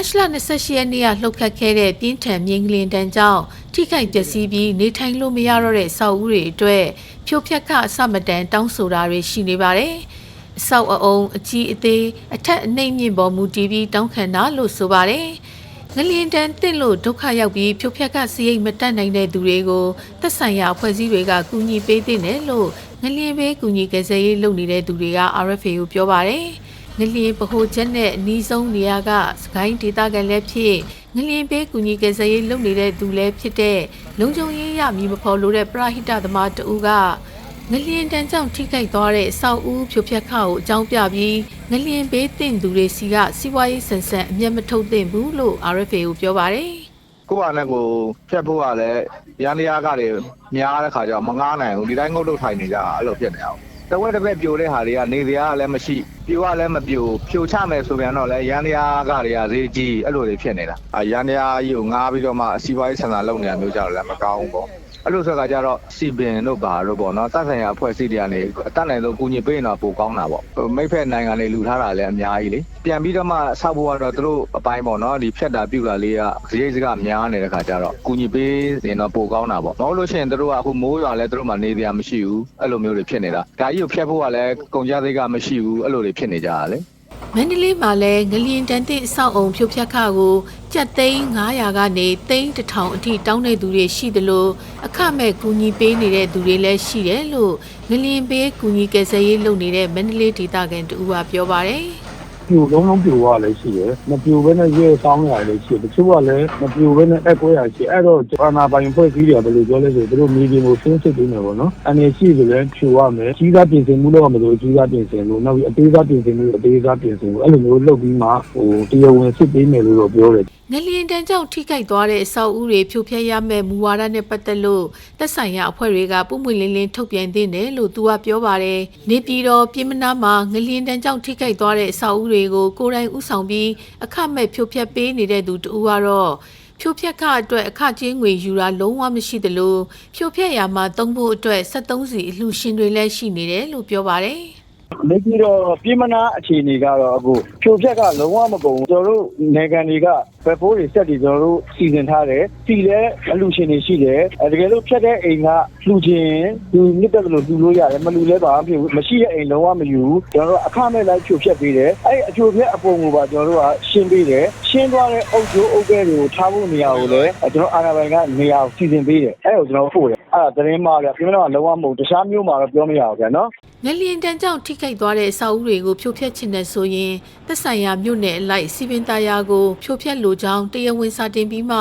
တ်လ28ရက်နေ့ကလှုပ်ခတ်ခဲ့တဲ့ပြင်းထန်မြင်းကလင်တန်းကြောင့်ထိခိုက်ပျက်စီးပြီးနေထိုင်လို့မရတော့တဲ့ဆောက်ဦးတွေအတွက်ဖြိုဖျက်ခအစမတန်တောင်းဆိုတာတွေရှိနေပါတယ်။အဆောက်အအုံအကြီးအသေးအထက်အနှိမ့်မြင့်ပေါ်မူတည်ပြီးတောင်းခံတာလို့ဆိုပါတယ်။ငလျင်တန်းတင့်လို့ဒုက္ခရောက်ပြီးဖြိုဖျက်ကစရိတ်မတက်နိုင်တဲ့သူတွေကိုသက်ဆိုင်ရာအဖွဲ့အစည်းတွေကကူညီပေးသင့်တယ်လို့ငလျင်ဘေးကူညီကယ်ဆယ်ရေးလုပ်နေတဲ့သူတွေက RFA ကိုပြောပါတယ်။ ငလျင်ဗဟိုချက်နဲ့အနီးဆုံးနေရာကစကိုင်းဒေသခံလည်းဖြစ်ငလျင်ဘေးကူညီကယ်ဆယ်ရေးလုပ်နေတဲ့သူလည်းဖြစ်တဲ့လုံခြုံရေးရမည်မဖော်လို့တဲ့ပရဟိတသမားတဦးကငလျင်တန်းကြောင့်ထိခိုက်သွားတဲ့အဆောက်အဦဖြိုဖျက်ခါကိုအကြောင်းပြပြီးငလျင်ဘေးတင့်သူတွေစီကစီးပွားရေးဆန်ဆန်အမျက်မထုတ်သင့်ဘူးလို့ RFA ကိုပြောပါတယ်ကိုယ့်ဟာနဲ့ကိုယ်ဖြတ်ဖို့ကလည်းရန်တရားကတွေများတဲ့ခါကျတော့မငားနိုင်ဘူးဒီတိုင်းငုတ်တုတ်ထိုင်နေကြတာအဲ့လိုဖြစ်နေအောင် တဝက်တစ်ပက်ပြိုတဲ့ဟာတွေကနေစရာကလည်းမရှိပြိုကလည်းမပြိုဖြိုချမယ်ဆိုပြန်တော့လည်းရန်တရားကတွေကဈေးကြီးအဲ့လိုတွေဖြစ်နေတာအရန်တရားကြီးကိုငားပြီးတော့မှအစီပွားရေးဆန္ဒလုပ်နေတာမျိုးကြတော့လည်းမကောင်းဘူးပေါ့ အဲ့လိုဆိုတော့ကြတော့စီပင်တို့ပါတို့ပေါ့နော်တတ်ဆိုင်ရာအဖွဲ့အစည်းတွေကနေအတတ်နိုင်ဆုံးကူညီပေးရင်တော့ပိုကောင်းတာပေါ့ဟိုမိဖက်နိုင်ငံတွေလူထားတာလည်းအများကြီးလေပြန်ပြီးတော့မှဆောက်ဖို့ကတော့သူတို့အပိုင်းပေါ့နော်ဒီဖြတ်တာပြုတာလေးကဈေးစကများနေတဲ့ခါကျတော့ကူညီပေးရင်တော့ပိုကောင်းတာပေါ့မဟုတ်လို့ရှိရင်သူတို့ကအခုမိုးရွာလဲသူတို့မှနေစရာမရှိဘူးအဲ့လိုမျိုးတွေဖြစ်နေတာဒါကြီးကိုဖြတ်ဖို့ကလည်းကုန်ကြသေးကမရှိဘူးအဲ့လိုတွေဖြစ်နေကြတာလေ မန္တလေးမှာလည်းငလျင်တန်တဲ့အဆောက်အုံဖြိုဖျက်ခါကိုကြက်သိန်း900ကနေသိန်း1000အထိတောင်းတဲ့သူတွေရှိသလိုအခမဲ့ကူညီပေးနေတဲ့သူတွေလည်းရှိတယ်လို့ငလျင်ပေးကူညီကယ်ဆယ်ရေးလုပ်နေတဲ့မန္တလေးဒေသခံတူကပြောပါတယ် ပြိုလုံးလုံးပြိုသွားလည်းရှိတယ်မပြိုဘဲနဲ့ရဲဆောင်းရလည်းရှိတယ်တချို့ကလည်းမပြိုဘဲနဲ့အက်ကွဲရရှိအဲ့တော့အာနာပိုင်ဖွဲ့စည်းတယ်ဘယ်လိုပြောလဲဆိုသူတို့မြေပြင်ကိုဆင်းစစ်ပေးမယ်ပေါ့နော်အနေရှိဆိုလည်းဖြိုရမယ်ကြီးစားပြင်ဆင်မှုတော့မလို့ကြီးစားပြင်ဆင်လို့နောက်ပြီးအသေးစားပြင်ဆင်မှုအသေးစားပြင်ဆင်မှုအဲ့လိုမျိုးလုပ်ပြီးမှဟိုတရားဝင်စစ်ပေးမယ်လို့တော့ပြောတယ်ငလျင်တန်းကြောင့်ထိခိုက်သွားတဲ့အဆောက်အဦတွေဖြိုဖျက်ရမယ့်မူဝါဒနဲ့ပတ်သက်လို့သက်ဆိုင်ရာအဖွဲ့တွေကပုံမှန်လင်းလင်းထုတ်ပြန်သင့်တယ်လို့သူကပြောပါတယ်။နေပြည်တော်ပြည်မနာမှာငလျင်တန်းကြောင့်ထိခိုက်သွားတဲ့အဆောက်အဦတွေကို ကိုယ်တိုင်ဥဆောင်ပြီးအခမဲ့ဖြိုဖျက်ပေးနေတဲ့သူတူကတော့ဖြိုဖျက်ခအတွက်အခချင်းငွေယူတာလုံးဝမရှိသလိုဖြိုဖျက်ရမှာတုံးဖို့အတွက်73စီအလှရှင်တွေလည်းရှိနေတယ်လို့ပြောပါတယ်။ နေပြီးတော့ပြည်မနာအခြေအနေကတော့အခုဖြိုဖြက်ကလုံးဝမကုန်ဘူးကျွန်တော်တို့နိုင်ငံတွေကဘက်ဖိုးတွေစက်တွေကျွန်တော်တို့စီစဉ်ထားတယ်စီလဲအလူရှင်တွေရှိတယ်အဲတကယ်လို့ဖြတ်တဲ့အိမ်ကလှူခြင်းလူနစ်တက်လို့လှူလို့ရတယ်မလှူလဲပါမဖြစ်ဘူးမရှိတဲ့အိမ်လုံးဝမယူဘူးကျွန်တော်တို့အခမဲ့လိုက်ဖြိုဖြက်ပေးတယ်အဲအဖြိုဖြက်အပုံကိုပါကျွန်တော်တို့ကရှင်းပေးတယ်ရှင်းသွားတဲ့အုပ်ကျိုးအုပ်ကဲတွေကိုထားဖို့နေရာကိုလည်းကျွန်တော်အာဏာပိုင်ကနေရာကိုစီစဉ်ပေးတယ်အဲကိုကျွန်တော်ပို့တယ် အဲ့ဒါသတင်းမှားဗျပြည်မနာကလုံးဝမဟုတ်တခြားမျိုးမှာတော့ပြောမရဘူးဗျာနော်ငလျင်တန်းကြောင့်ထိခိုက်သွားတဲ့အဆောက်အဦတွေကိုဖြိုဖျက်ချင်တဲ့ဆိုရင်သက်ဆိုင်ရာမြို့နယ်အလိုက်စီပင်သားယာကိုဖြိုဖျက်လိုကြောင်းတရားဝင်စာတင်ပြီးမှ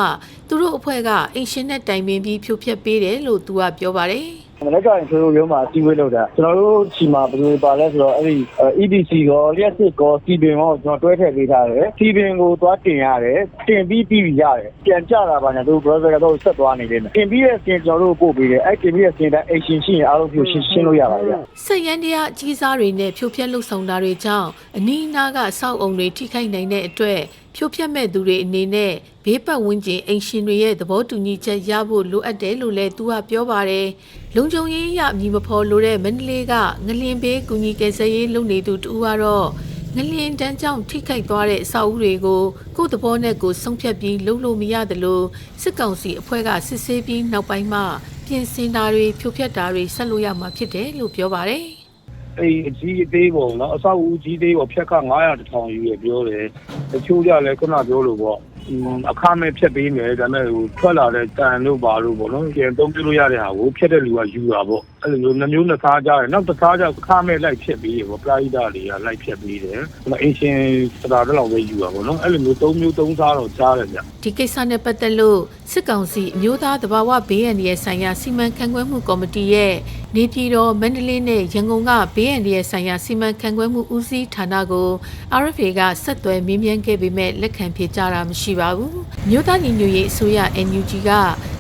သူတို့အဖွဲ့ကအင်ရှင်နဲ့တိုင်ပင်ပြီးဖြိုဖျက်ပေးတယ်လို့သူကပြောပါတယ် မနေ့ကရင်ဆိုရုံးမှာစီဝေးလောက်တာကျွန်တော်တို့ချီမှာဘယ်လိုပါလဲဆိုတော့အဲ့ဒီ EBC ကောလျှက်စစ်ကောစီပင်ကောကျွန်တော်တွဲထည့်ပေးထားတယ်စီပင်ကိုသွားတင်ရတယ်တင်ပြီးပြီးပြီရတယ်ပြန်ကြတာပါညာတို့ browser ကတော့ဆက်သွားနေတယ်တင်ပြီးတဲ့စင်ကျွန်တော်တို့ပို့ပေးတယ်အဲ့တင်ပြီးတဲ့စင်တိုင်း action ရှိရင်အားလုံးပြရှင်းရှင်းလို့ရပါဗျာဆက်ရန်တရားအကြီးစားတွေနဲ့ဖြိုဖျက်လှုပ်ဆောင်တာတွေကြောင့်အနီးအနားကအဆောက်အုံတွေထိခိုက်နိုင်တဲ့အတွက် ဖြိုဖျက်မဲ့သူတွေအနေနဲ့ဘေးပတ်ဝန်းကျင်အိမ်ရှင်တွေရဲ့သဘောတူညီချက်ရဖို့လိုအပ်တယ်လို့လည်းသူကပြောပါတယ်။လုံခြုံရေးရအမည်မဖော်လို့တဲ့မန္တလေးကငလျင်ဘေးကူညီကယ်ဆယ်ရေးလုပ်နေသူတူကတော့ငလျင်တန်းကြောင့်ထိခိုက်သွားတဲ့အဆောက်အဦတွေကိုကိုယ့်သဘောနဲ့ကိုယ်ဆုံးဖြတ်ပြီးလုပ်လို့မရသလိုစစ်ကောင်စီအဖွဲ့ကစစ်ဆေးပြီးနောက်ပိုင်းမှာပြင်ဆင်တာတွေဖြိုဖျက်တာတွေဆက်လို့ရမှာဖြစ်တယ်လို့ပြောပါတယ်။အိမ်အကြီးအသေးပုံနော်အဆောက်အဦကြီးသေးပုံဖြက်က900တထောင်ယူရပြောတယ် တချို့ကြလည်းခုနပြောလို့ပေါ့ အခမဲ့ဖြတ်ပေးမယ်ဒါပေမဲ့ဟိုထွက်လာတဲ့တန်တို့ပါလို့ပေါ့နော်ပြန်သုံးပြလို့ရတဲ့ဟာကိုဖြတ်တဲ့လူကယူတာပေါ့အဲ့လိုမျိုးနှမျိုးနှစ်သားကြတယ်နောက်တစ်သားကြအခမဲ့လိုက်ဖြတ်ပေးရပေါ့ပလာဟိတတွေကလိုက်ဖြတ်ပေးတယ်ဒါပေမဲ့အင်ရှင်စတာတော့လောက်ပဲယူတာပေါ့နော်အဲ့လိုမျိုးသုံးမျိုးသုံးသားတော့ကြားတယ်ဗျဒီကိစ္စနဲ့ပတ်သက်လို့စစ်ကောင်စီအမျိုးသားတဘာဝဘေးအန္တရာယ်ဆိုင်ရာစီမံခန့်ခွဲမှုကော်မတီရဲ့နေပြည်တော်မန္တလေးနဲ့ရန်ကုန်ကဘေးအန္တရာယ်ဆိုင်ရာစီမံခန့်ခွဲမှုဦးစီးဌာနကို RFA ကဆက်သွယ်မေးမြန်းခဲ့ပေမဲ့လက်ခံဖြေကြားတာမရှိပါဘူး။မြို့သားညီညွတ်ရေးအစိုးရ NUG က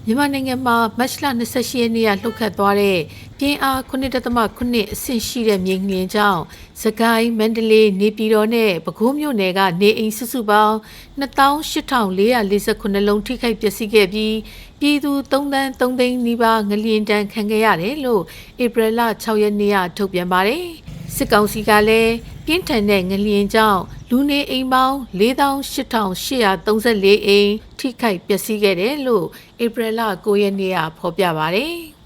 မြန်မာနိုင်ငံမှာမတ်လ28ရက်နေ့ကလှုပ်ခတ်သွားတဲ့ပြင်းအား9.8အဆင့်ရှိတဲ့မြေငလျင်ကြောင့်စကိုင်းမန္တလေးနေပြည်တော်နဲ့ပဲခူးမြို့နယ်ကနေအိမ်စုစုပေါင်း28449လုံးထိခိုက်ပျက်စီးခဲ့ပြီးပြည်သူ3တန်း3သိန်းနီးပါးငလျင်တန်းခံခဲ့ရတယ်လို့ဧပြီလ6ရက်နေ့ကထုတ်ပြန်ပါတယ်စစ်ကောင်စီကလည်း ပြင်းထန်တဲ့ငလျင်ကြောင့်လူနေအိမ်ပေါင်း4834အိမ်ထိခိုက်ပျက်စီးခဲ့တယ်လို့ဧပြီလ9ရက်နေ့ကဖော်ပြပါတယ်။